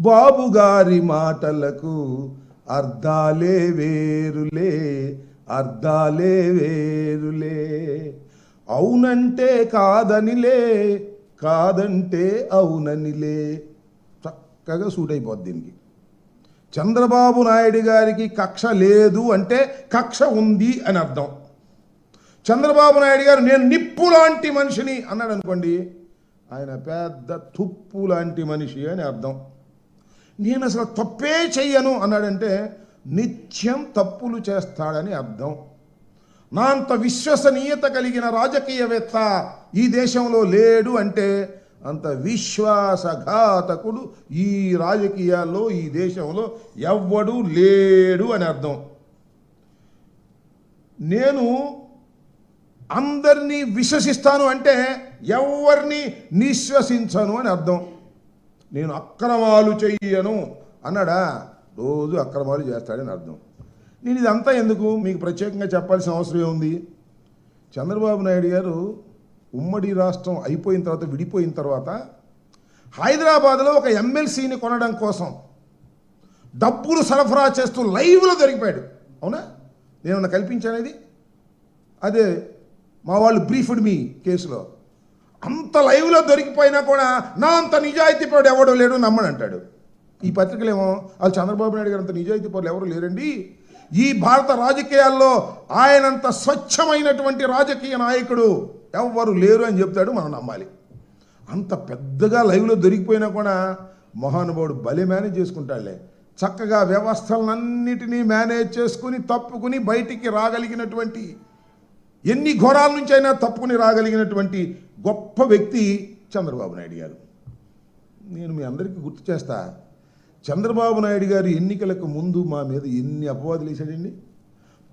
బాబుగారి మాటలకు అర్థాలే వేరులే అర్థాలే వేరులే. అవునంటే కాదనిలే కాదంటే అవుననిలే. చక్కగా సూట్ అయిపోద్ది దీనికి. చంద్రబాబు నాయుడు గారికి కక్ష లేదు అంటే కక్ష ఉంది అని అర్థం. చంద్రబాబు నాయుడు గారు నేను నిప్పు లాంటి మనిషిని అన్నాడు అనుకోండి ఆయన పెద్ద తుప్పు లాంటి మనిషి అని అర్థం. నేను అసలు తప్పే చెయ్యను అన్నాడంటే నిత్యం తప్పులు చేస్తాడని అర్థం. నా అంత విశ్వసనీయత కలిగిన రాజకీయవేత్త ఈ దేశంలో లేడు అంటే అంత విశ్వాసఘాతకుడు ఈ రాజకీయాల్లో ఈ దేశంలో ఎవ్వడు లేడు అని అర్థం. నేను అందరినీ విశ్వసిస్తాను అంటే ఎవరిని నిశ్వసించను అని అర్థం. నేను అక్రమాలు చెయ్యను. అన్నాడా? రోజు అక్రమాలు చేస్తాడని అర్థం. నేను ఇదంతా ఎందుకు? మీకు ప్రత్యేకంగా చెప్పాల్సిన అవసరం ఏముంది? చంద్రబాబు నాయుడు గారు ఉమ్మడి రాష్ట్రం అయిపోయిన తర్వాత విడిపోయిన తర్వాత హైదరాబాద్లో ఒక ఎమ్మెల్సీని కొనడం కోసం డబ్బులు సరఫరా చేస్తూ లైవ్లో దొరికిపోయాడు. అవునా? నేనన్నా కల్పించానేది అదే మా వాళ్ళు బ్రీఫ్డ్ మీ కేసులో. అంత లైవ్లో దొరికిపోయినా కూడా నా అంత నిజాయితీ పౌరుడు ఎవడో లేడు నమ్మనంటాడు ఈ పత్రికలేమో వాళ్ళు చంద్రబాబు నాయుడు గారు అంత నిజాయితీ పౌరులు ఎవరు లేరండి? ఈ భారత రాజకీయాల్లో ఆయనంత స్వచ్ఛమైనటువంటి రాజకీయ నాయకుడు ఎవ్వరు లేరు అని చెప్తాడు మనం నమ్మాలి. అంత పెద్దగా లైవ్లో దొరికిపోయినా కూడా మహానుభావుడు బలి మేనేజ్ చేసుకుంటాడులే. చక్కగా వ్యవస్థలన్నిటినీ మేనేజ్ చేసుకుని తప్పుకుని బయటికి రాగలిగినటువంటి ఎన్ని ఘోరాల నుంచి అయినా తప్పుకుని రాగలిగినటువంటి గొప్ప వ్యక్తి చంద్రబాబు నాయుడు గారు. నేను మీ అందరికీ గుర్తు చేస్తా చంద్రబాబు నాయుడు గారు ఎన్నికలకు ముందు మా మీద ఎన్ని అపవాదులు వేశాడండి?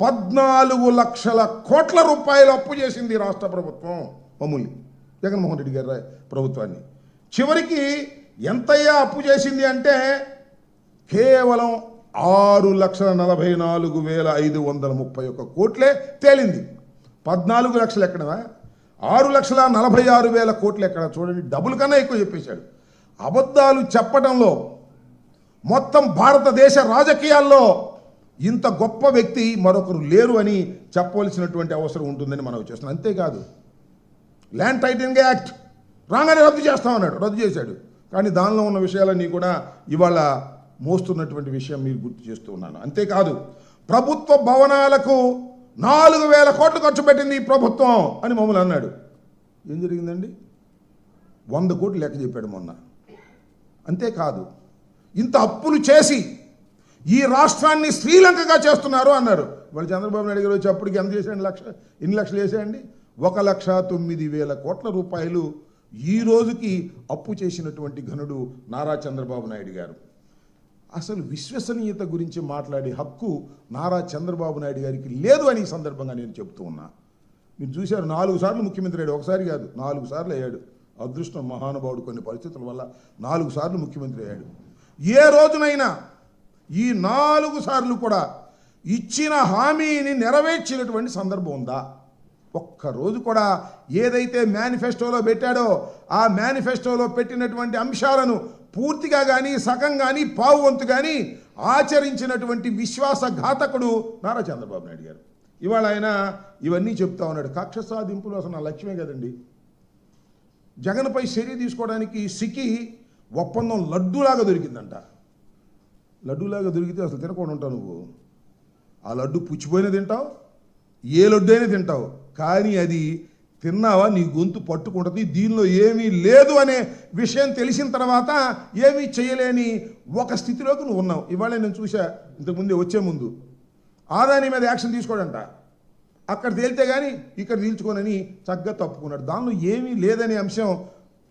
పద్నాలుగు లక్షల కోట్ల రూపాయలు అప్పు చేసింది రాష్ట్ర ప్రభుత్వం మమ్మల్ని జగన్మోహన్ రెడ్డి గారి ప్రభుత్వాన్ని. చివరికి ఎంతయ్యా అప్పు చేసింది అంటే కేవలం ఆరు లక్షల నలభై నాలుగు వేల ఐదు వందల ముప్పై ఒక్క కోట్లే తేలింది. పద్నాలుగు లక్షలు ఎక్కడవా? ఆరు లక్షల నలభై ఆరు వేల కోట్లు ఎక్కడ చూడండి. డబుల్ కన్నా ఎక్కువ చెప్పేశాడు. అబద్ధాలు చెప్పడంలో మొత్తం భారతదేశ రాజకీయాల్లో ఇంత గొప్ప వ్యక్తి మరొకరు లేరు అని చెప్పవలసినటువంటి అవసరం ఉంటుందని మనం చేస్తున్నాం. అంతేకాదు ల్యాండ్ టైటిలింగ్ యాక్ట్ రాగానే రద్దు చేస్తామన్నాడు రద్దు చేశాడు. కానీ దానిలో ఉన్న విషయాలన్నీ కూడా ఇవాళ మోస్తున్నటువంటి విషయం మీరు గుర్తు చేస్తూ ఉన్నాను. అంతేకాదు ప్రభుత్వ భవనాలకు నాలుగు వేల కోట్లు ఖర్చు పెట్టింది ఈ ప్రభుత్వం అని మమ్మల్ని అన్నాడు. ఏం జరిగిందండి? వంద కోట్లు లెక్క చెప్పాడు మొన్న. అంతేకాదు ఇంత అప్పులు చేసి ఈ రాష్ట్రాన్ని శ్రీలంకగా చేస్తున్నారు అన్నారు. వాళ్ళు చంద్రబాబు నాయుడు గారు వచ్చి అప్పటికి ఎంత చేసేయండి లక్ష ఎన్ని లక్షలు వేసేయండి ఒక లక్ష తొమ్మిది వేల కోట్ల రూపాయలు ఈ రోజుకి అప్పు చేసినటువంటి ఘనుడు నారా చంద్రబాబు నాయుడు గారు. అసలు విశ్వసనీయత గురించి మాట్లాడే హక్కు నారా చంద్రబాబు నాయుడు గారికి లేదు అని ఈ సందర్భంగా నేను చెప్తూ ఉన్నా. మీరు చూశారు నాలుగు సార్లు ముఖ్యమంత్రి అయ్యాడు ఒకసారి కాదు నాలుగు సార్లు అయ్యాడు. అదృష్టం మహానుభావుడు కొన్ని పరిస్థితుల వల్ల నాలుగు సార్లు ముఖ్యమంత్రి అయ్యాడు. ఏ రోజునైనా ఈ నాలుగు సార్లు కూడా ఇచ్చిన హామీని నెరవేర్చినటువంటి సందర్భం ఉందా? ఒక్క రోజు కూడా ఏదైతే మేనిఫెస్టోలో పెట్టాడో ఆ మేనిఫెస్టోలో పెట్టినటువంటి అంశాలను పూర్తిగా కానీ సగం కానీ పావు వంతు కానీ ఆచరించినటువంటి విశ్వాసఘాతకుడు నారా చంద్రబాబు నాయుడు గారు. ఇవాళ ఆయన ఇవన్నీ చెప్తా ఉన్నాడు. కక్ష సాధింపులు అసలు నా లక్ష్యమే కదండి. జగన్పై చర్య తీసుకోవడానికి సికి ఒప్పందం లడ్డూలాగా దొరికిందంట. లడ్డూలాగా దొరికితే అసలు తినకుండా ఉంటావు నువ్వు. ఆ లడ్డు పుచ్చిపోయిన తింటావు ఏ లడ్డు అయినా తింటావు. కానీ అది తిన్నావా? నీ గొంతు పట్టుకుంటుంది. దీనిలో ఏమీ లేదు అనే విషయం తెలిసిన తర్వాత ఏమీ చేయలేని ఒక స్థితిలోకి నువ్వు ఉన్నావు. ఇవాళ నేను చూసా ఇంతకుముందే వచ్చే ముందు. ఆదాని మీద యాక్షన్ తీసుకోడంట. అక్కడ తేలితే కానీ ఇక్కడ తీల్చుకోనని చక్కగా తప్పుకున్నాడు. దానిలో ఏమీ లేదనే అంశం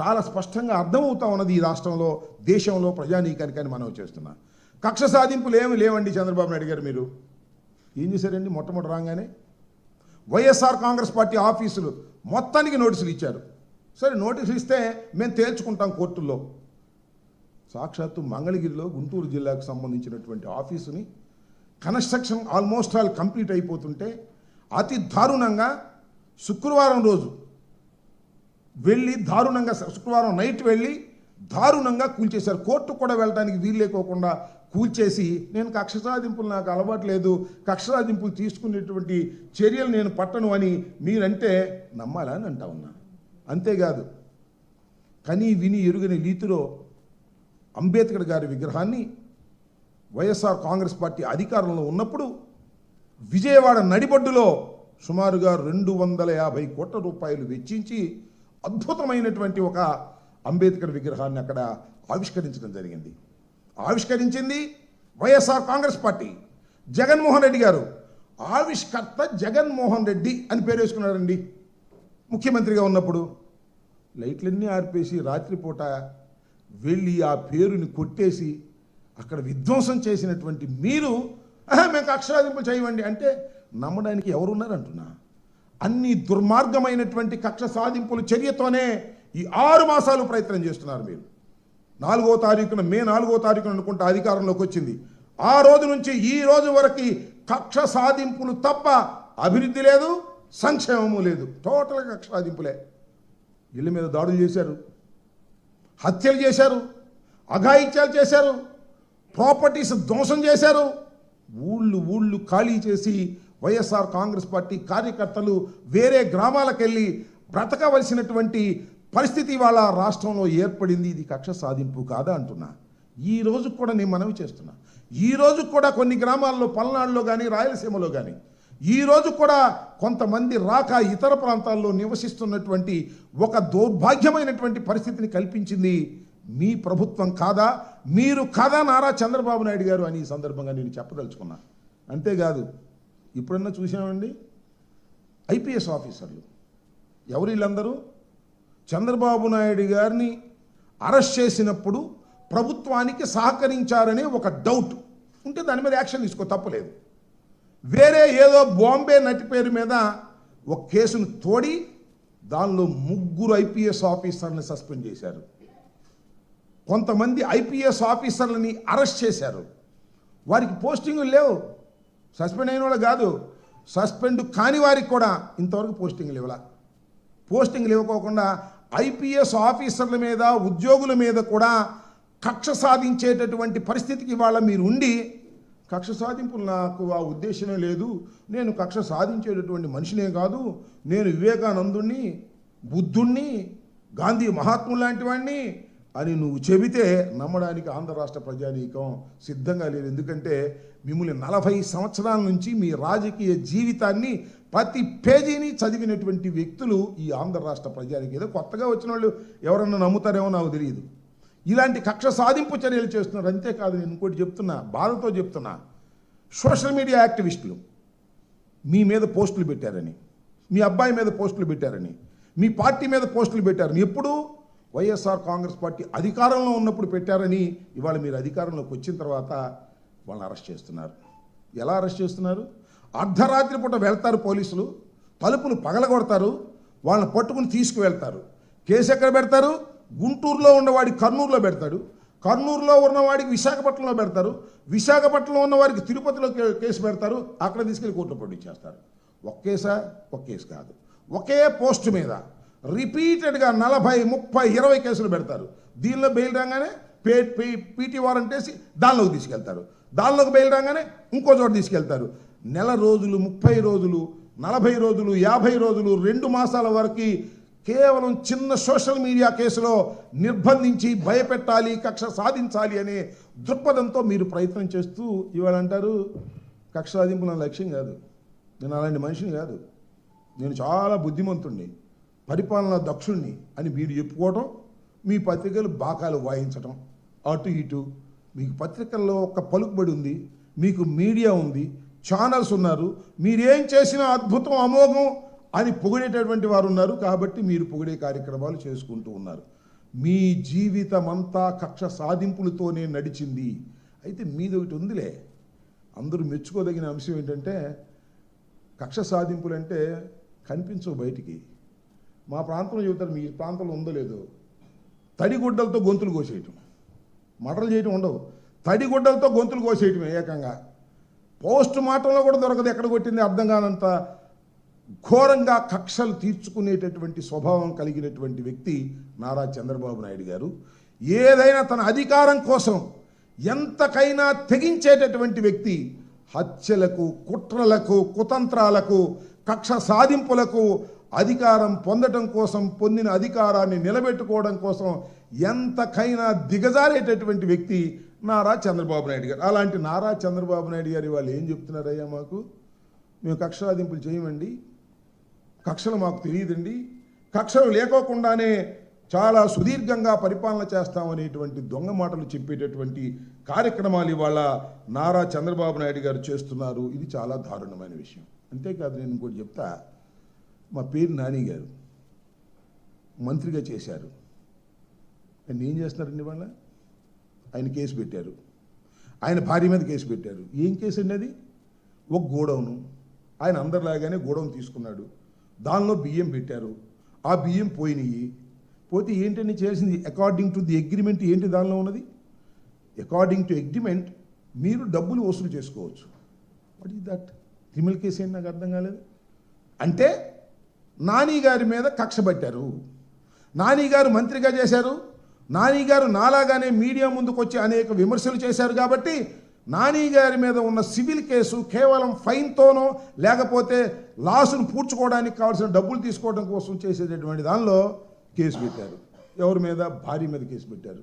చాలా స్పష్టంగా అర్థమవుతా ఉన్నది ఈ రాష్ట్రంలో దేశంలో ప్రజానీకానికి అని మనం చేస్తున్నా. కక్ష సాధింపులు ఏమి లేవండి చంద్రబాబు నాయుడు గారు మీరు. ఏం చేశారండి? మొట్టమొదటి రాగానే వైఎస్ఆర్ కాంగ్రెస్ పార్టీ ఆఫీసులు మొత్తానికి నోటీసులు ఇచ్చారు. సరే నోటీసులు ఇస్తే మేము తేల్చుకుంటాం కోర్టుల్లో. సాక్షాత్తు మంగళగిరిలో గుంటూరు జిల్లాకు సంబంధించినటువంటి ఆఫీసుని కన్స్ట్రక్షన్ ఆల్మోస్ట్ ఆల్ కంప్లీట్ అయిపోతుంటే అతి దారుణంగా శుక్రవారం రోజు వెళ్ళి దారుణంగా శుక్రవారం నైట్ వెళ్ళి దారుణంగా కూల్చేశారు. కోర్టు కూడా వెళ్ళడానికి వీలు లేకోకుండా కూల్చేసి నేను కక్ష సాధింపులు నాకు అలవాటు లేదు కక్ష సాధింపులు తీసుకునేటువంటి చర్యలు నేను పట్టను అని మీరంటే నమ్మాలా అని అంటా ఉన్నా. అంతేకాదు కని విని ఎరుగని రీతిలో అంబేద్కర్ గారి విగ్రహాన్ని వైఎస్ఆర్ కాంగ్రెస్ పార్టీ అధికారంలో ఉన్నప్పుడు విజయవాడ నడిబొడ్డులో సుమారుగా రెండు వందల యాభై కోట్ల రూపాయలు వెచ్చించి అద్భుతమైనటువంటి ఒక అంబేద్కర్ విగ్రహాన్ని అక్కడ ఆవిష్కరించడం జరిగింది. ఆవిష్కరించింది వైఎస్ఆర్ కాంగ్రెస్ పార్టీ. జగన్మోహన్ రెడ్డి గారు ఆవిష్కర్త జగన్మోహన్ రెడ్డి అని పేరు వేసుకున్నారండి. ముఖ్యమంత్రిగా ఉన్నప్పుడు లైట్లన్నీ ఆర్పేసి రాత్రిపూట వెళ్ళి ఆ పేరుని కొట్టేసి అక్కడ విధ్వంసం చేసినటువంటి మీరు మేము అక్షరాదింపులు చేయవండి అంటే నమ్మడానికి ఎవరున్నారంటున్నా? అన్ని దుర్మార్గమైనటువంటి కక్ష సాధింపుల చర్యతోనే ఈ ఆరు మాసాలు ప్రయత్నం చేస్తున్నారు మీరు. నాలుగో తారీఖున మే నాలుగో తారీఖున అనుకుంటే అధికారంలోకి వచ్చింది. ఆ రోజు నుంచి ఈ రోజు వరకు కక్ష సాధింపులు తప్ప అభివృద్ధి లేదు సంక్షేమము లేదు. టోటల్గా కక్ష సాధింపులే. ఇళ్ళ మీద దాడులు చేశారు. హత్యలు చేశారు. అఘాయిత్యాలు చేశారు. ప్రాపర్టీస్ ధ్వంసం చేశారు. ఊళ్ళు ఊళ్ళు ఖాళీ చేసి వైఎస్ఆర్ కాంగ్రెస్ పార్టీ కార్యకర్తలు వేరే గ్రామాలకు వెళ్ళి బ్రతకవలసినటువంటి పరిస్థితి వాళ్ళ రాష్ట్రంలో ఏర్పడింది ఇది కక్ష సాధింపు కాదా అంటున్నా. ఈ రోజు కూడా నేను మనవి చేస్తున్నా. ఈ రోజు కూడా కొన్ని గ్రామాల్లో పల్నాడులో కానీ రాయలసీమలో కానీ ఈ రోజు కూడా కొంతమంది రాక ఇతర ప్రాంతాల్లో నివసిస్తున్నటువంటి ఒక దౌర్భాగ్యమైనటువంటి పరిస్థితిని కల్పించింది మీ ప్రభుత్వం కాదా? మీరు కాదా నారా చంద్రబాబు నాయుడు గారు అని ఈ సందర్భంగా నేను చెప్పదలుచుకున్నా. అంతేకాదు ఇప్పుడన్నా చూసామండి ఐపీఎస్ ఆఫీసర్లు. ఎవరు వీళ్ళందరూ చంద్రబాబు నాయుడు గారిని అరెస్ట్ చేసినప్పుడు ప్రభుత్వానికి సహకరించారనే ఒక డౌట్. ఉంటే దాని మీద యాక్షన్ తీసుకో తప్పలేదు. వేరే ఏదో బాంబే నటి పేరు మీద ఒక కేసును తోడి దానిలో ముగ్గురు ఐపీఎస్ ఆఫీసర్ని సస్పెండ్ చేశారు. కొంతమంది ఐపీఎస్ ఆఫీసర్లని అరెస్ట్ చేశారు. వారికి పోస్టింగులు లేవు. సస్పెండ్ అయిన వాళ్ళు కాదు. సస్పెండ్ కాని వారికి కూడా ఇంతవరకు పోస్టింగ్లు ఇవ్వాల పోస్టింగ్లు ఇవ్వకోకుండా ఐపీఎస్ ఆఫీసర్ల మీద ఉద్యోగుల మీద కూడా కక్ష సాధించేటటువంటి పరిస్థితికి ఇవాళ మీరు ఉండి కక్ష సాధింపులు నాకు ఆ ఉద్దేశమే లేదు. నేను కక్ష సాధించేటటువంటి మనిషినే కాదు. నేను వివేకానందుణ్ణి బుద్ధుణ్ణి గాంధీ మహాత్ము లాంటి వాడిని అని నువ్వు చెబితే నమ్మడానికి ఆంధ్ర రాష్ట్ర ప్రజానీకం సిద్ధంగా లేదు. ఎందుకంటే మిమ్మల్ని నలభై సంవత్సరాల నుంచి మీ రాజకీయ జీవితాన్ని ప్రతి పేజీని చదివినటువంటి వ్యక్తులు ఈ ఆంధ్ర రాష్ట్ర ప్రజానికి ఏదో కొత్తగా వచ్చిన వాళ్ళు ఎవరన్నా నమ్ముతారేమో నాకు తెలియదు. ఇలాంటి కక్ష సాధింపు చర్యలు చేస్తున్నారు. అంతేకాదు నేను ఇంకోటి చెప్తున్నా బాధతో చెప్తున్నా. సోషల్ మీడియా యాక్టివిస్టులు మీ మీద పోస్టులు పెట్టారని మీ అబ్బాయి మీద పోస్టులు పెట్టారని మీ పార్టీ మీద పోస్టులు పెట్టారని ఎప్పుడు వైఎస్ఆర్ కాంగ్రెస్ పార్టీ అధికారంలో ఉన్నప్పుడు పెట్టారని ఇవాళ మీరు అధికారంలోకి వచ్చిన తర్వాత వాళ్ళని అరెస్ట్ చేస్తున్నారు. ఎలా అరెస్ట్ చేస్తున్నారు? అర్ధరాత్రి పూట వెళ్తారు పోలీసులు తలుపులు పగలగొడతారు వాళ్ళని పట్టుకుని తీసుకువెళ్తారు. కేసు ఎక్కడ పెడతారు? గుంటూరులో ఉన్నవాడి కర్నూలులో పెడతాడు. కర్నూలులో ఉన్నవాడికి విశాఖపట్నంలో పెడతారు. విశాఖపట్నంలో ఉన్నవాడికి తిరుపతిలో కేసు పెడతారు. అక్కడ తీసుకెళ్ళి కోర్టులో పట్టించేస్తారు ఒక ఒకేసా ఒక కేసు కాదు. ఒకే పోస్ట్ మీద రిపీటెడ్గా నలభై ముప్పై ఇరవై కేసులు పెడతారు. దీనిలో బెయిల్ రాగానే పే పీటీ వారెంట్ వేసి దానిలోకి తీసుకెళ్తారు. దానిలోకి బెయిల్ రాగానే ఇంకో చోట తీసుకెళ్తారు. నెల రోజులు ముప్పై రోజులు నలభై రోజులు యాభై రోజులు రెండు మాసాల వరకు కేవలం చిన్న సోషల్ మీడియా కేసులో నిర్బంధించి భయపెట్టాలి కక్ష సాధించాలి అనే దృక్పథంతో మీరు ప్రయత్నం చేస్తూ ఇవాళ అంటారు కక్ష సాధింపు నా లక్ష్యం కాదు. నేను అలాంటి మనిషిని కాదు. నేను చాలా బుద్ధిమంతుణ్ణి పరిపాలన దక్షుణ్ణి అని మీరు చెప్పుకోవటం మీ పత్రికలు బాకాలు వాయించటం అటు ఇటు మీకు పత్రికల్లో ఒక పలుకుబడి ఉంది మీకు మీడియా ఉంది ఛానల్స్ ఉన్నారు. మీరేం చేసినా అద్భుతం అమోఘం అని పొగిడేటటువంటి వారు ఉన్నారు. కాబట్టి మీరు పొగిడే కార్యక్రమాలు చేసుకుంటూ ఉన్నారు. మీ జీవితం అంతా కక్ష సాధింపులతోనే నడిచింది. అయితే మీది ఒకటి ఉందిలే. అందరూ మెచ్చుకోదగిన అంశం ఏంటంటే కక్ష సాధింపులు అంటే కనిపించవు బయటికి. మా ప్రాంతంలో చెబుతారు మీ ప్రాంతంలో ఉందో లేదో. తడిగుడ్డలతో గొంతులు కోసేయటం. మటలు చేయటం ఉండవు. తడిగుడ్డలతో గొంతులు కోసేయటం ఏకంగా. పోస్ట్ మార్టంలో కూడా దొరకదు ఎక్కడ కొట్టింది అర్థం కానంత ఘోరంగా కక్షలు తీర్చుకునేటటువంటి స్వభావం కలిగినటువంటి వ్యక్తి నారా చంద్రబాబు నాయుడు గారు. ఏదైనా తన అధికారం కోసం ఎంతకైనా తెగించేటటువంటి వ్యక్తి హత్యలకు కుట్రలకు కుతంత్రాలకు కక్ష సాధింపులకు అధికారం పొందటం కోసం పొందిన అధికారాన్ని నిలబెట్టుకోవడం కోసం ఎంతకైనా దిగజారేటటువంటి వ్యక్తి నారా చంద్రబాబు నాయుడు గారు. అలాంటి నారా చంద్రబాబు నాయుడు గారు వాళ్ళు ఏం చెప్తున్నారయ్యా మాకు? మేము కక్ష సాధింపులు చేయమండి. కక్షలు మాకు తెలియదండి. కక్షలు లేకోకుండానే చాలా సుదీర్ఘంగా పరిపాలన చేస్తామనేటువంటి దొంగ మాటలు చెప్పేటటువంటి కార్యక్రమాలు ఇవాళ నారా చంద్రబాబు నాయుడు గారు చేస్తున్నారు. ఇది చాలా దారుణమైన విషయం. అంతేకాదు నేను ఇంకోటి చెప్తా. మా పేరు నాని గారు మంత్రిగా చేశారు. నేను ఏం చేస్తున్నారండి వాళ్ళ ఆయన కేసు పెట్టారు. ఆయన భార్య మీద కేసు పెట్టారు. ఏం కేసు అండి అది? ఒక గోడౌను. ఆయన అందరిలాగానే గోడౌన్ తీసుకున్నాడు. దానిలో బియ్యం పెట్టారు. ఆ బియ్యం పోయినాయి. పోతే ఏంటని చేసింది అకార్డింగ్ టు ది అగ్రిమెంట్ ఏంటి దానిలో ఉన్నది? అకార్డింగ్ టు అగ్రిమెంట్ మీరు డబ్బులు వసూలు చేసుకోవచ్చు. What is that criminal case ఏంటి? నాకు అర్థం కాలేదు. అంటే నాని గారి మీద కక్ష పట్టారు. నాని గారు మంత్రిగా చేశారు. నాని గారు నాలాగానే మీడియా ముందుకు వచ్చి అనేక విమర్శలు చేశారు కాబట్టి నాని గారి మీద ఉన్న సివిల్ కేసు కేవలం ఫైన్తోనో లేకపోతే లాసును పూడ్చుకోవడానికి కావాల్సిన డబ్బులు తీసుకోవడం కోసం చేసేటటువంటి దానిలో కేసు పెట్టారు. ఎవరి మీద? భార్య మీద కేసు పెట్టారు.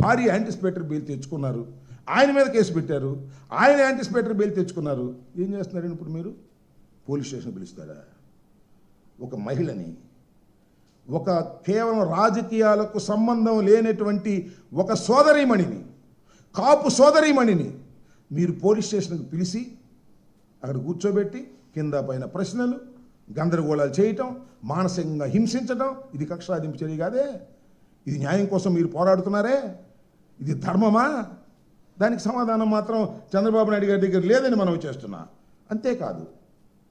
భార్య యాంటిసిపేటర్ బిల్ తెచ్చుకున్నారు. ఆయన మీద కేసు పెట్టారు. ఆయన యాంటిసిపేటర్ బిల్ తెచ్చుకున్నారు. ఏం చేస్తున్నారండి ఇప్పుడు మీరు? పోలీస్ స్టేషన్ పిలుస్తారా? ఒక మహిళని ఒక కేవలం రాజకీయాలకు సంబంధం లేనటువంటి ఒక సోదరీమణిని కాపు సోదరీమణిని మీరు పోలీస్ స్టేషన్కి పిలిచి అక్కడ కూర్చోబెట్టి కింద పైన ప్రశ్నలు గందరగోళాలు చేయటం మానసికంగా హింసించటం ఇది కక్షాదింపు చర్య కాదే. ఇది న్యాయం కోసం మీరు పోరాడుతున్నారే. ఇది ధర్మమా? దానికి సమాధానం మాత్రం చంద్రబాబు నాయుడు గారి దగ్గర లేదని మనం చేస్తున్నా. అంతేకాదు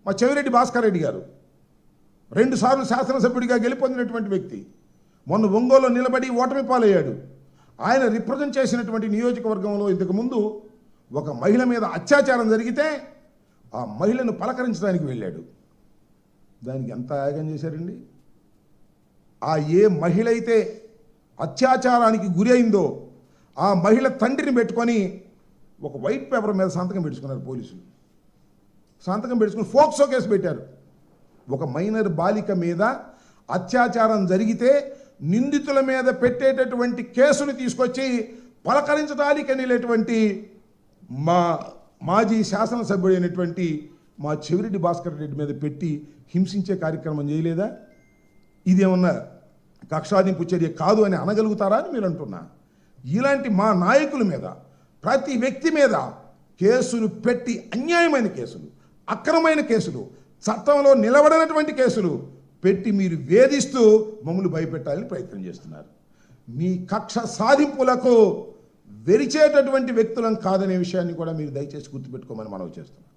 మా చెవిరెడ్డి భాస్కర్ రెడ్డి గారు రెండుసార్లు శాసనసభ్యుడిగా గెలుపొందినటువంటి వ్యక్తి. మొన్న ఒంగోలు నిలబడి ఓటమి పాలయ్యాడు. ఆయన రిప్రజెంట్ చేసినటువంటి నియోజకవర్గంలో ఇంతకుముందు ఒక మహిళ మీద అత్యాచారం జరిగితే ఆ మహిళను పలకరించడానికి వెళ్ళాడు. దానికి ఎంత యాగం చేశారండి? ఆ ఏ మహిళ అయితే అత్యాచారానికి గురి అయిందో ఆ మహిళ తండ్రిని పెట్టుకొని ఒక వైట్ పేపర్ మీద సంతకం పెట్టుకున్నారు పోలీసులు. సంతకం పెట్టుకుని ఫోక్సో కేసు పెట్టారు. ఒక మైనర్ బాలిక మీద అత్యాచారం జరిగితే నిందితుల మీద పెట్టేటటువంటి కేసును తీసుకొచ్చి పలకరించడానికి వెళ్ళేటువంటి మా మాజీ శాసనసభ్యుడైనటువంటి మా చెవిరెడ్డి భాస్కర్ రెడ్డి మీద పెట్టి హింసించే కార్యక్రమం చేయలేదా? ఇదేమన్నా కక్షాదింపు చర్య కాదు అని అనగలుగుతారా అని మీరు అంటున్నా. ఇలాంటి మా నాయకుల మీద ప్రతి వ్యక్తి మీద కేసులు పెట్టి అన్యాయమైన కేసులు అక్రమైన కేసులు చట్టంలో నిలబడినటువంటి కేసులు పెట్టి మీరు వేధిస్తూ మమ్మల్ని భయపెట్టాలని ప్రయత్నం చేస్తున్నారు. మీ కక్ష సాధింపులకు వెరిచేటటువంటి వ్యక్తులం కాదనే విషయాన్ని కూడా మీరు దయచేసి గుర్తుపెట్టుకోమని మనవి చేస్తున్నాం.